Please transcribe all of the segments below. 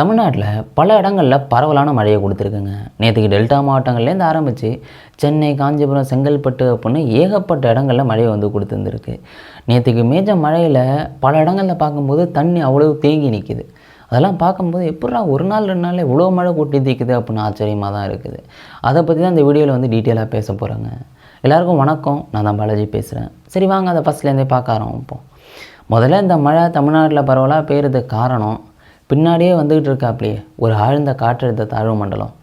தமிழ்நாட்டில் பல இடங்களில் பரவலான மழையை கொடுத்துருக்குங்க. நேற்றுக்கு டெல்டா மாவட்டங்கள்லேருந்து ஆரம்பித்து சென்னை காஞ்சிபுரம் செங்கல்பட்டு அப்படின்னு ஏகப்பட்ட இடங்களில் மழையை வந்து கொடுத்துருந்துருக்கு. நேற்றுக்கு மேய்ச்ச மழையில் பல இடங்களில் பார்க்கும்போது தண்ணி அவ்வளோ தேங்கி நிற்கிது அதெல்லாம் பார்க்கும்போது எப்படா ஒரு நாள் ரெண்டு நாள் இவ்வளோ மழை கொட்டி தீக்குது அப்படின்னு ஆச்சரியமாக தான் இருக்குது. அதை பற்றி தான் இந்த வீடியோவில் வந்து டீட்டெயிலாக பேச போகிறேங்க எல்லாருக்கும் வணக்கம். நான் தான் பாலாஜி பேசுகிறேன் சரி வாங்க அதை ஃபஸ்ட்லேருந்தே பார்க்க ஆரம்பிப்போம். முதல்ல இந்த மழை தமிழ்நாட்டில் பரவலாக பெய்கிறதுக்கு காரணம் பின்னாடியே வந்துக்கிட்டு இருக்காப்லையே. ஒரு ஆழ்ந்த காற்றழுத்த தாழ்வு மண்டலம்.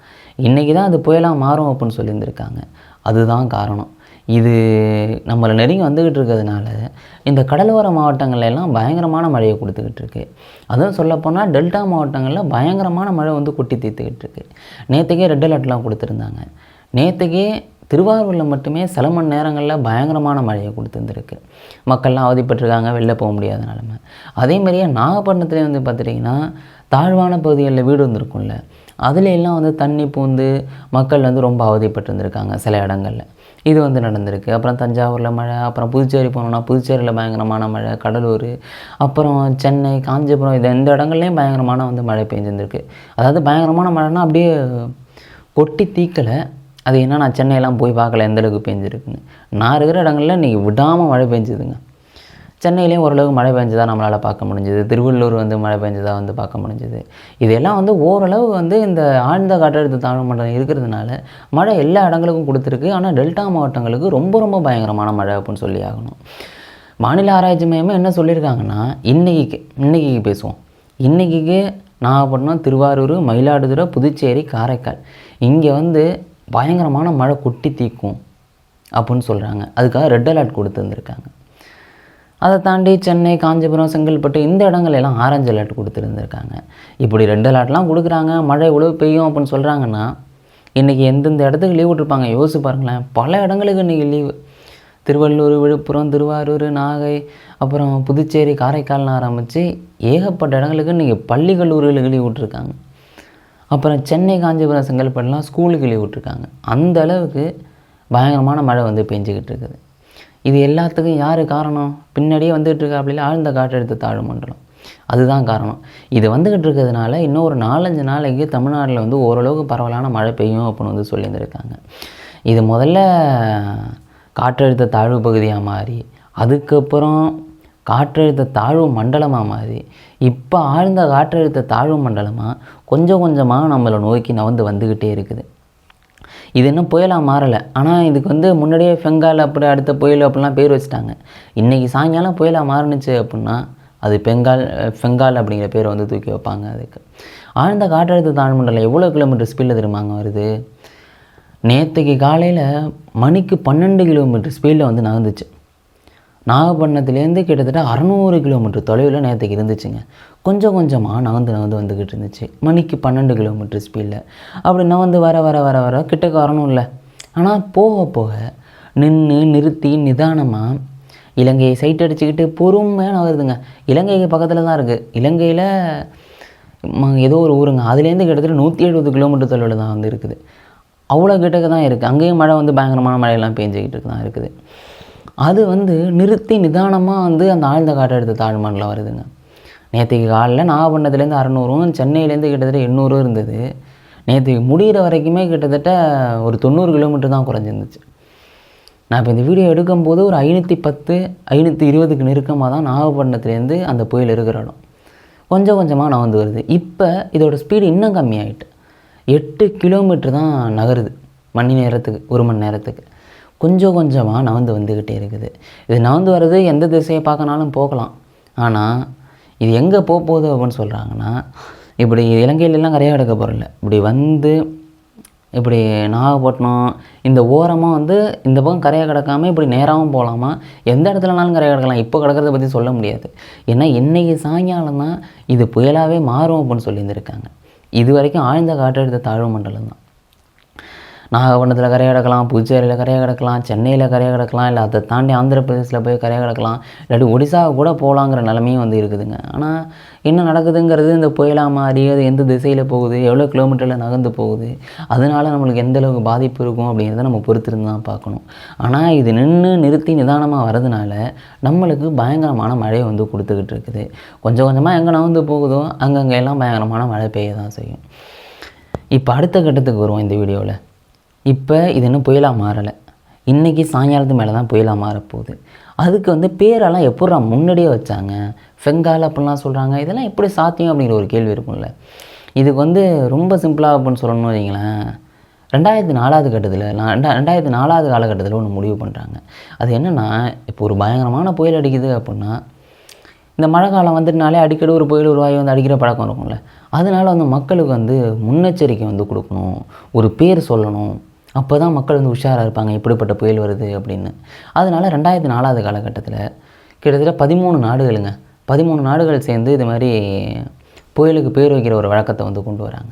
இன்றைக்கி தான் அது புயலாக மாறும் அப்படின்னு சொல்லியிருந்திருக்காங்க. அதுதான் காரணம். இது நம்மளை நெருங்கி வந்துக்கிட்டு இருக்கிறதுனால இந்த கடலோர மாவட்டங்கள்லாம் பயங்கரமான மழையை கொடுத்துக்கிட்டு இருக்கு. அதுவும் சொல்லப்போனால் டெல்டா மாவட்டங்களில் பயங்கரமான மழை வந்து கொட்டி தீர்த்துக்கிட்டு இருக்கு. நேற்றுக்கே ரெட் அலர்ட்லாம் கொடுத்துருந்தாங்க. நேற்றுக்கே திருவாரூரில் மட்டுமே சில மணி நேரங்களில் பயங்கரமான மழையை கொடுத்துருந்துருக்கு மக்கள்லாம் அவதிப்பட்டிருக்காங்க வெளில போக முடியாத நிலமை. அதே மாதிரியே நாகப்பட்டினத்துலேயே வந்து பார்த்துட்டிங்கன்னா தாழ்வான பகுதிகளில் வீடு வந்திருக்கும்ல. அதுல எல்லாம் வந்து தண்ணி பூந்து மக்கள் வந்து ரொம்ப அவதிப்பட்டிருந்திருக்காங்க சில இடங்களில். இது வந்து நடந்திருக்கு. அப்புறம் தஞ்சாவூரில் மழை அப்புறம் புதுச்சேரி போனோம்னா புதுச்சேரியில் பயங்கரமான மழை கடலூர் அப்புறம் சென்னை காஞ்சிபுரம் இது இந்த இடங்கள்லையும் பயங்கரமான வந்து மழை பெஞ்சிருந்திருக்கு. அதாவது பயங்கரமான மழைன்னா அப்படியே கொட்டி தீக்கலை. அது என்ன நான் சென்னையெல்லாம் போய் பார்க்கல எந்த அளவுக்கு பெஞ்சிருக்குன்னு. நான் இருக்கிற இடங்களில் இன்றைக்கி விடாமல் மழை பெஞ்சுதுங்க. சென்னையிலையும் ஓரளவுக்கு மழை பெஞ்சதா நம்மளால் பார்க்க முடிஞ்சுது. திருவள்ளூர் வந்து மழை பெஞ்சதா வந்து பார்க்க முடிஞ்சுது. இதெல்லாம் வந்து ஓரளவு வந்து இந்த ஆழ்ந்த காற்றழுத்த தாழ்வு மண்டலம் இருக்கிறதுனால மழை எல்லா இடங்களுக்கும் கொடுத்துருக்கு. ஆனால் டெல்டா மாவட்டங்களுக்கு ரொம்ப ரொம்ப பயங்கரமான மழை அப்படின்னு சொல்லி ஆகணும். மாநில ஆராய்ச்சி மையமே என்ன சொல்லியிருக்காங்கன்னா இன்றைக்கி இன்றைக்கி பேசுவோம். இன்றைக்கிக்கு நாகப்பட்டினம் திருவாரூர் மயிலாடுதுறை புதுச்சேரி காரைக்கால். இங்கே வந்து பயங்கரமான மழை கொட்டி தீக்கும் அப்படின்னு சொல்கிறாங்க அதுக்காக ரெட் அலர்ட் கொடுத்துருந்துருக்காங்க அதை தாண்டி சென்னை காஞ்சிபுரம் செங்கல்பட்டு இந்த இடங்கள் எல்லாம் ஆரஞ்சு அலர்ட் கொடுத்துருந்துருக்காங்க இப்படி ரெட் அலர்ட்லாம் கொடுக்குறாங்க. மழை இவ்வளோ பெய்யும் அப்படின்னு சொல்கிறாங்கன்னா இன்றைக்கி எந்தெந்த இடத்துக்கு லீவ் விட்ருப்பாங்க யோசிச்சு பாருங்களேன். பல இடங்களுக்கு இன்றைக்கி லீவு திருவள்ளூர் விழுப்புரம் திருவாரூர் நாகை அப்புறம் புதுச்சேரி காரைக்கால்னு ஆரம்பித்து ஏகப்பட்ட இடங்களுக்கு இன்றைக்கி பள்ளி கல்லூரிகளுக்கு லீவ் விட்ருக்காங்க அப்புறம் சென்னை காஞ்சிபுரம் செங்கல்பட்டுலாம் ஸ்கூலுக்கு லீவ் விட்ருக்காங்க அந்த அளவுக்கு பயங்கரமான மழை வந்து பெஞ்சிக்கிட்டு இருக்குது. இது எல்லாத்துக்கும் யார் காரணம்? பின்னாடியே வந்துகிட்டு இருக்கா ஆழ்ந்த காற்றழுத்த தாழ்வு மண்டலம். அதுதான் காரணம். இது வந்துக்கிட்டு இருக்கிறதுனால இன்னும் ஒரு நாலஞ்சு நாளைக்கு தமிழ்நாட்டில் வந்து ஓரளவுக்கு பரவலான மழை பெய்யும் அப்படின்னு வந்து சொல்லியிருந்திருக்காங்க. இது முதல்ல காற்றழுத்த தாழ்வு பகுதியாக மாறி அதுக்கப்புறம் காற்றழுத்த தாழ்வு மண்டலமாக மாறி இப்போ ஆழ்ந்த காற்றழுத்த தாழ்வு மண்டலமாக கொஞ்சம் கொஞ்சமாக நம்மளை நோக்கி நவந்து வந்துக்கிட்டே இருக்குது. இது இன்னும் புயலாக மாறலை. ஆனால் இதுக்கு வந்து முன்னாடியே பெங்கால் அப்படி அடுத்த புயல் அப்படிலாம் பேர் வச்சுட்டாங்க. இன்றைக்கி சாயங்காலம் புயலாக மாறுனுச்சு அப்படின்னா அது பெங்கால் பெங்கால் அப்படிங்கிற பேரை வந்து தூக்கி வைப்பாங்க அதுக்கு. ஆழ்ந்த காற்றழுத்த தாழ்வு மண்டலம் எவ்வளோ கிலோமீட்டர் ஸ்பீடில் திரும்பாங்க வருது? நேற்றுக்கு காலையில் மணிக்கு பன்னெண்டு கிலோமீட்டர் ஸ்பீடில் வந்து நகர்ந்துச்சு. நாகப்பட்டினத்துலேருந்து கிட்டத்தட்ட அறநூறு கிலோமீட்டர் தொலைவில் நேற்றுக்கு இருந்துச்சுங்க. கொஞ்சம் கொஞ்சமாக நகர்ந்து நகர்ந்து வந்துக்கிட்டு இருந்துச்சு. மணிக்கு பன்னெண்டு கிலோமீட்டர் ஸ்பீடில் அப்படி நகர்ந்து வர வர வர வர கிட்டக்க வரணும் இல்லை. ஆனால் போக போக நின்று நிறுத்தி நிதானமாக இலங்கையை சைட் அடிச்சுக்கிட்டு பொறுமையாக நகருதுங்க. இலங்கைக்கு பக்கத்தில் தான் இருக்குது இலங்கையில் ஏதோ ஒரு ஊருங்க. அதுலேருந்து கிட்டத்தட்ட நூற்றி எழுபது கிலோமீட்டர் தொலைவில் தான் வந்து இருக்குது. அவ்வளோ கிட்டக்க தான் இருக்குது அங்கேயும் மழை வந்து பயங்கரமான மழையெல்லாம் பேஞ்சிக்கிட்டு தான் இருக்குது. அது வந்து நிறுத்தி நிதானமாக வந்து அந்த ஆழ்ந்த காற்றழுத்த தாழ்வு மண்டலம் வருதுங்க. நேற்றுக்கு காலைல நாகப்பட்டினத்துலேருந்து அறநூறும் சென்னையிலேருந்து கிட்டத்தட்ட எண்ணூறும் இருந்தது. நேற்றுக்கு முடிகிற வரைக்குமே கிட்டத்தட்ட ஒரு தொண்ணூறு கிலோமீட்டர் தான் குறைஞ்சிருந்துச்சு. நான் இப்போ இந்த வீடியோ எடுக்கும்போது ஒரு ஐநூற்றி பத்து ஐநூற்றி இருபதுக்கு நெருக்கமாக தான் நாகப்பட்டினத்துலேருந்து அந்த புயல் இருக்கிற இடம். கொஞ்சம் கொஞ்சமாக நான் வந்து வருது. இப்போ இதோட ஸ்பீடு இன்னும் கம்மியாயிட்டு. எட்டு கிலோமீட்டர் தான் நகருது. மணி நேரத்துக்கு ஒரு மணி நேரத்துக்கு. கொஞ்சம் கொஞ்சமாக நகர்ந்து வந்துக்கிட்டே இருக்குது. இது நகர்ந்து வர்றது எந்த திசையை பார்க்கனாலும் போகலாம். ஆனால் இது எங்கே போக போகுது அப்படின்னு சொல்கிறாங்கன்னா இப்படி இலங்கையிலலாம் கரையாக எடுக்க போகிறல இப்படி வந்து இப்படி நாகப்பட்டினம் இந்த ஓரமாக வந்து இந்த பக்கம் கரையை கிடக்காம இப்படி நேராகவும் போகலாமா? எந்த இடத்துலனாலும் கரையை கிடக்கலாம். இப்போ கிடக்கிறத பற்றி சொல்ல முடியாது. ஏன்னா இன்றைக்கி சாயங்காலம் தான் இது புயலாகவே மாறும் அப்படின்னு சொல்லியிருந்திருக்காங்க. இது வரைக்கும் ஆழ்ந்த காற்றழுத்த தாழ்வு மண்டலம் தான் நாகப்பட்டினத்தில் கரையை கிடக்கலாம் புதுச்சேரியில் கரையை கிடக்கலாம் சென்னையில் கரையை கிடக்கலாம் இல்லை அதை தாண்டி ஆந்திர பிரதேசில் போய் கரையை கிடக்கலாம். இல்லாட்டி ஒடிசாவை கூட போகலாங்கிற நிலமையும் வந்து இருக்குதுங்க. ஆனால் என்ன நடக்குதுங்கிறது இந்த புயலாக மாறி அது எந்த திசையில் போகுது எவ்வளோ கிலோமீட்டரில் நகர்ந்து போகுது அதனால நம்மளுக்கு எந்த அளவுக்கு பாதிப்பு இருக்கும் அப்படிங்கிறத நம்ம பொறுத்திருந்து தான் பார்க்கணும். ஆனால் இது நின்று நிறுத்தி நிதானமாக வரதுனால நம்மளுக்கு பயங்கரமான மழையை வந்து கொடுத்துக்கிட்டு இருக்குது. கொஞ்சம் கொஞ்சமாக எங்கே நகர்ந்து போகுதோ அங்கங்கே எல்லாம் பயங்கரமான மழை பெய்ய தான் செய்யும். இப்போ அடுத்த கட்டத்துக்கு வருவோம் இந்த வீடியோவில் இப்போ இது இன்னும் புயலாக மாறலை. இன்றைக்கி சாயங்காலத்து மேலே தான் புயலாக மாறப்போகுது. அதுக்கு வந்து பேரெல்லாம் எப்பட்றா முன்னாடியே வச்சாங்க? ஃபெங்கால் அப்படிலாம் சொல்கிறாங்க இதெல்லாம் எப்படி சாத்தியம் அப்படிங்கிற ஒரு கேள்வி இருக்கும்ல. இதுக்கு வந்து ரொம்ப சிம்பிளாக அப்படின்னு சொல்லணும்னு வைங்களேன். ரெண்டாயிரத்தி நாலாவது கட்டத்தில் நான் ரெண்டா ரெண்டாயிரத்தி நாலாவது காலகட்டத்தில் ஒன்று முடிவு பண்ணுறாங்க அது என்னென்னா இப்போ ஒரு பயங்கரமான புயல் அடிக்குது அப்படின்னா இந்த மழை காலம் வந்துட்டுனாலே அடிக்கடி ஒரு புயல் உருவாகி வந்து அடிக்கிற பழக்கம் இருக்கும்ல. அதனால் வந்து மக்களுக்கு வந்து முன்னெச்சரிக்கை வந்து கொடுக்கணும். ஒரு பேர் சொல்லணும். அப்போ தான் மக்கள் வந்து உஷாராக இருப்பாங்க இப்படிப்பட்ட புயல் வருது அப்படின்னு. அதனால ரெண்டாயிரத்தி நாலாவது காலகட்டத்தில் கிட்டத்தட்ட பதிமூணு நாடுகளுங்க பதிமூணு நாடுகள் சேர்ந்து இது மாதிரி புயலுக்கு பேர் வைக்கிற ஒரு வழக்கத்தை வந்து கொண்டு வராங்க.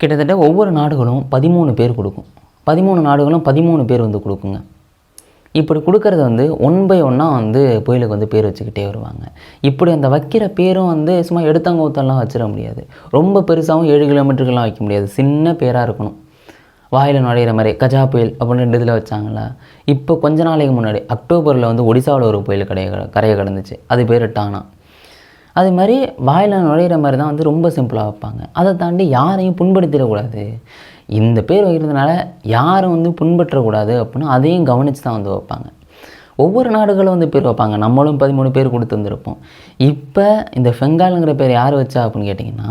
கிட்டத்தட்ட ஒவ்வொரு நாடுகளும் பதிமூணு பேர் கொடுக்கும். பதிமூணு நாடுகளும் பதிமூணு பேர் வந்து கொடுக்குங்க. இப்படி கொடுக்கறது வந்து ஒன் பை ஒன்னாக வந்து புயலுக்கு வந்து பேர் வச்சுக்கிட்டே வருவாங்க. இப்படி அந்த வைக்கிற பேரும் வந்து சும்மா எடுத்தங்கூத்தெல்லாம் வச்சிட முடியாது. ரொம்ப பெருசாகவும் ஏழு கிலோமீட்டருக்கெல்லாம் வைக்க முடியாது. சின்ன பேராக இருக்கணும். வாயில் நுழையிற மாதிரி கஜா புயல் அப்படின்னு ரெண்டு இதில் வச்சாங்களா? இப்போ கொஞ்ச நாளைக்கு முன்னாடி அக்டோபரில் வந்து ஒடிசாவில் ஒரு புயல் கடைய கரையை கடந்துச்சு. அது பேர் டானா அது மாதிரி வாயில் நுழையிற மாதிரி தான் வந்து ரொம்ப சிம்பிளாக வைப்பாங்க. அதை தாண்டி யாரையும் புண்படுத்திடக்கூடாது. இந்த பேர் வைக்கிறதுனால யாரும் வந்து புண்பற்றக்கூடாது அப்படின்னா அதையும் கவனித்து தான் வந்து வைப்பாங்க. ஒவ்வொரு நாடுகளும் வந்து பேர் வைப்பாங்க. நம்மளும் பதிமூணு பேர் கொடுத்து வந்திருப்போம். இப்போ இந்த ஃபெங்காலுங்கிற பேர் யார் வச்சா அப்படின்னு கேட்டிங்கன்னா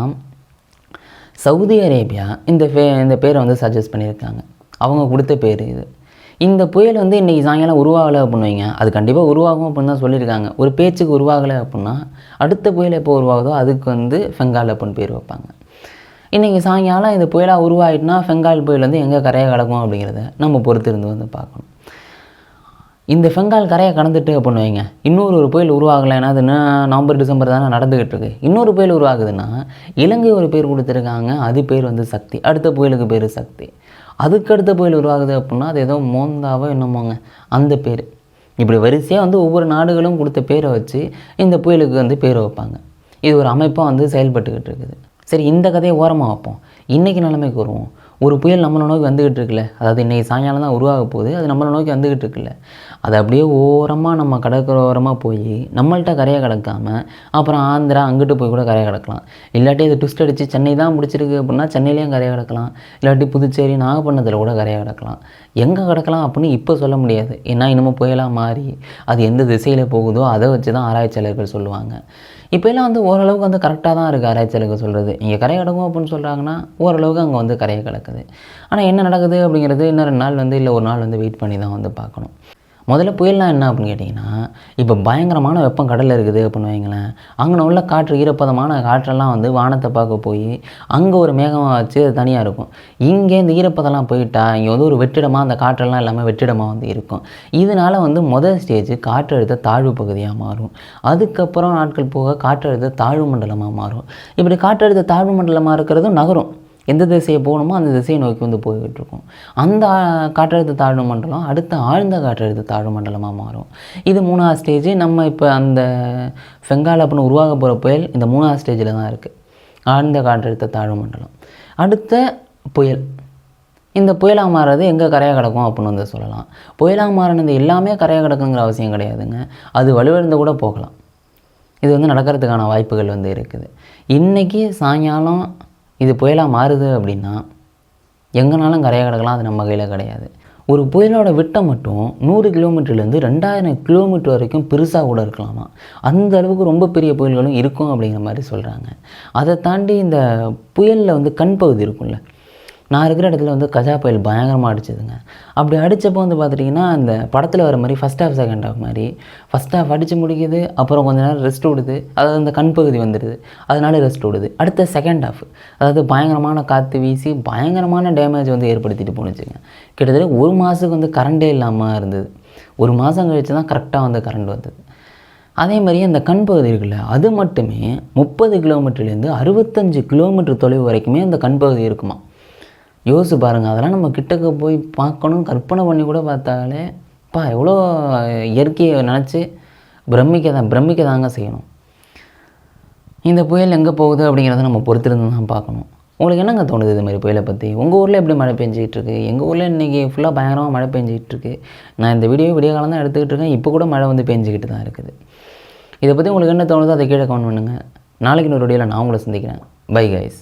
சவுதி அரேபியா இந்த பே இந்த பேரை வந்து சஜஸ்ட் பண்ணியிருக்காங்க. அவங்க கொடுத்த பேர் இது. இந்த புயல் வந்து இன்றைக்கி சாயங்காலம் உருவாகலை அப்படின்னு வைங்க. அது கண்டிப்பாக உருவாகும் அப்படின்னு தான் சொல்லியிருக்காங்க. ஒரு பேச்சுக்கு உருவாகலை அப்படின்னா அடுத்த புயல் எப்போ உருவாகுதோ அதுக்கு வந்து ஃபெங்கால் அப்படின்னு பேர் வைப்பாங்க. இன்றைக்கி சாயங்காலம் இந்த புயலாக உருவாயிட்டுனா ஃபெங்கால் புயல் வந்து எங்கே கரையை கிடக்கும் அப்படிங்கிறத நம்ம பொறுத்து இருந்து வந்து பார்க்கணும். இந்த ஃபெங்கால் கரையை கடந்துட்டு அப்படின்னு வைங்க. இன்னொரு ஒரு புயல் உருவாகலைன்னா என்னதுன்னா நவம்பர் டிசம்பர் தானே நடந்துக்கிட்டு இருக்கு இன்னொரு புயல் உருவாகுதுன்னா இலங்கை ஒரு பேர் கொடுத்துருக்காங்க அது பேர் வந்து சக்தி. அடுத்த புயலுக்கு பேர் சக்தி. அதுக்கு அடுத்த புயல் உருவாகுது அப்படின்னா அது ஏதோ மோந்தாவோ என்னமோங்க அந்த பேர். இப்படி வரிசையாக வந்து ஒவ்வொரு நாடுகளும் கொடுத்த பேரை வச்சு இந்த புயலுக்கு வந்து பேர் வைப்பாங்க. இது ஒரு அமைப்பாக வந்து செயல்பட்டுக்கிட்டு இருக்குது சரி இந்த கதையை ஓரமாக வைப்போம். இன்றைக்கி நிலைமைக்கு வருவோம். ஒரு புயல் நம்மளை நோக்கி வந்துக்கிட்டு இருக்குல்ல. அதாவது இன்றைக்கி சாயங்காலம் தான் உருவாக போகுது. அது நம்மளை நோக்கி வந்துக்கிட்டு இருக்குல்ல. அது அப்படியே ஓரமாக நம்ம கடற்கரோரமாக போய் நம்மள்கிட்ட கரையை கடக்காமல் அப்புறம் ஆந்திரா அங்கிட்டு போய் கூட கரையை கிடக்கலாம். இல்லாட்டி அது ட்விஸ்ட் அடித்து சென்னை தான் பிடிச்சிருக்கு அப்படின்னா சென்னையிலையும் கரையை கிடக்கலாம். இல்லாட்டி புதுச்சேரி நாகப்பட்டினத்தில் கூட கரையை கிடக்கலாம். எங்கே கிடக்கலாம் அப்படின்னு இப்போ சொல்ல முடியாது. ஏன்னா இன்னமும் புயலாக மாறி அது எந்த திசையில் போகுதோ அதை வச்சு தான் ஆராய்ச்சியாளர்கள் சொல்லுவாங்க. இப்போலாம் வந்து ஓரளவுக்கு வந்து கரெக்டாக தான் இருக்குது ஆராய்ச்சியாளர்கள் சொல்கிறது இங்கே கரை கிடக்கும் அப்படின்னு சொல்கிறாங்கன்னா ஓரளவுக்கு அங்கே வந்து கரையை கிடக்குது ஆனால் என்ன நடக்குது அப்படிங்கிறது இன்னும் ரெண்டு நாள் வந்து இல்லை ஒரு நாள் வந்து வெயிட் பண்ணி தான் வந்து பார்க்கணும். முதல்ல புயல்னால் என்ன அப்படின்னு கேட்டிங்கன்னா இப்போ பயங்கரமான வெப்பம் கடலில் இருக்குது அப்படின்னு வைங்களேன் அங்கே உள்ள காற்று ஈரப்பதமான காற்றெல்லாம் வந்து வானத்தை பார்க்க போய் அங்கே ஒரு மேகமாக வச்சு அது தனியாக இருக்கும். இங்கே இந்த ஈரப்பதம்லாம் போயிட்டா இங்கே வந்து ஒரு வெற்றிடமாக அந்த காற்றெல்லாம் எல்லாமே வெற்றிடமாக வந்து இருக்கும். இதனால் வந்து முதல் ஸ்டேஜ் காற்றழுத்த தாழ்வு பகுதியாக மாறும். அதுக்கப்புறம் நாட்கள் போக காற்றழுத்த தாழ்வு மண்டலமாக மாறும். இப்படி காற்றழுத்த தாழ்வு மண்டலமாக இருக்கிறதும் நகரும். எந்த திசையை போகணுமோ அந்த திசையை நோக்கி வந்து போய்கிட்டு இருக்கும் அந்த காற்றழுத்த தாழ்வு மண்டலம் அடுத்த ஆழ்ந்த காற்றழுத்த தாழ்வு மண்டலமாக மாறும். இது மூணாவது ஸ்டேஜ் நம்ம இப்போ அந்த ஃபெங்கால் அப்படின்னு உருவாக போகிற புயல் இந்த மூணாவது ஸ்டேஜில் தான் இருக்குது ஆழ்ந்த காற்றழுத்த தாழ்வு மண்டலம். அடுத்த புயல். இந்த புயலாக மாறுறது எங்கே கரையாக கிடக்கும் அப்படின்னு வந்து சொல்லலாம். புயலாக மாறினது எல்லாமே கரையாக கிடக்குங்கிற அவசியம் கிடையாதுங்க. அது வலுவிழந்து கூட போகலாம். இது வந்து நடக்கிறதுக்கான வாய்ப்புகள் வந்து இருக்குது. இன்றைக்கி சாயங்காலம் இது புயலாக மாறுது அப்படின்னா எங்கேனாலும் கரையாக கிடக்கலாம் அது நம்ம கையில் கிடையாது. ஒரு புயலோட விட்டம் மட்டும் நூறு கிலோமீட்டர்லேருந்து ரெண்டாயிரம் கிலோமீட்டர் வரைக்கும் பெருசாக கூட இருக்கலாமா? அந்த அளவுக்கு ரொம்ப பெரிய புயல்களும் இருக்கும் அப்படிங்கிற மாதிரி சொல்கிறாங்க அதை தாண்டி இந்த புயலில் வந்து கண் பகுதி இருக்கும்ல நான் இருக்கிற இடத்துல வந்து கஜா புயல் பயங்கரமாக அடிச்சதுங்க. அப்படி அடித்தப்போ வந்து பார்த்துட்டிங்கன்னா அந்த படத்தில் வர மாதிரி ஃபஸ்ட் ஹாஃப் செகண்ட் ஹாஃப் மாதிரி ஃபஸ்ட் ஹாஃப் அடித்து முடிக்குது அப்புறம் கொஞ்ச நேரம் ரெஸ்ட் விடுது அதாவது அந்த கண் பகுதி வந்துடுது அதனால ரெஸ்ட் விடுது. அடுத்த செகண்ட் ஹாஃப் அதாவது பயங்கரமான காற்று வீசி பயங்கரமான டேமேஜ் வந்து ஏற்படுத்திட்டு போணுச்சுங்க. கிட்டத்தட்ட ஒரு மாதத்துக்கு வந்து கரண்டே இல்லாமல் இருந்தது. ஒரு மாதம் கழிச்சு தான் கரெக்டாக வந்து கரண்ட் வந்தது. அதே மாதிரி அந்த கண் பகுதி இருக்குல்ல அது மட்டுமே முப்பது கிலோமீட்டர்லேருந்து அறுபத்தஞ்சு கிலோமீட்டர் தொலைவு வரைக்குமே அந்த கண் பகுதி இருக்குமா யோசிச்சு பாருங்கள் அதெல்லாம் நம்ம கிட்டக்க போய் பார்க்கணும். கற்பனை பண்ணி கூட பார்த்தாலே பா எவ்வளோ இயற்கையை நினச்சி பிரமிக்க தான் பிரமிக்க தாங்க செய்யணும். இந்த புயல் எங்கே போகுது அப்படிங்கிறத நம்ம பொறுத்திருந்து தான் பார்க்கணும். உங்களுக்கு என்னங்க தோணுது இதுமாதிரி புயலை பற்றி உங்கள் ஊரில் எப்படி மழை பெஞ்சிக்கிட்டு இருக்கு? எங்கள் ஊரில் இன்றைக்கி ஃபுல்லாக பயங்கரமாக மழை பெஞ்சிக்கிட்டு இருக்கு. நான் இந்த வீடியோ விடிய காலம் தான் எடுத்துக்கிட்டு இருக்கேன். இப்போ கூட மழை வந்து பெஞ்சிக்கிட்டு தான் இருக்குது. இதை பற்றி உங்களுக்கு என்ன தோணுதோ அதை கீழே கமெண்ட் பண்ணுங்கள் நாளைக்கு இன்னொரு வீடியோவில் நான் உங்களை சந்திக்கிறேன். Bye guys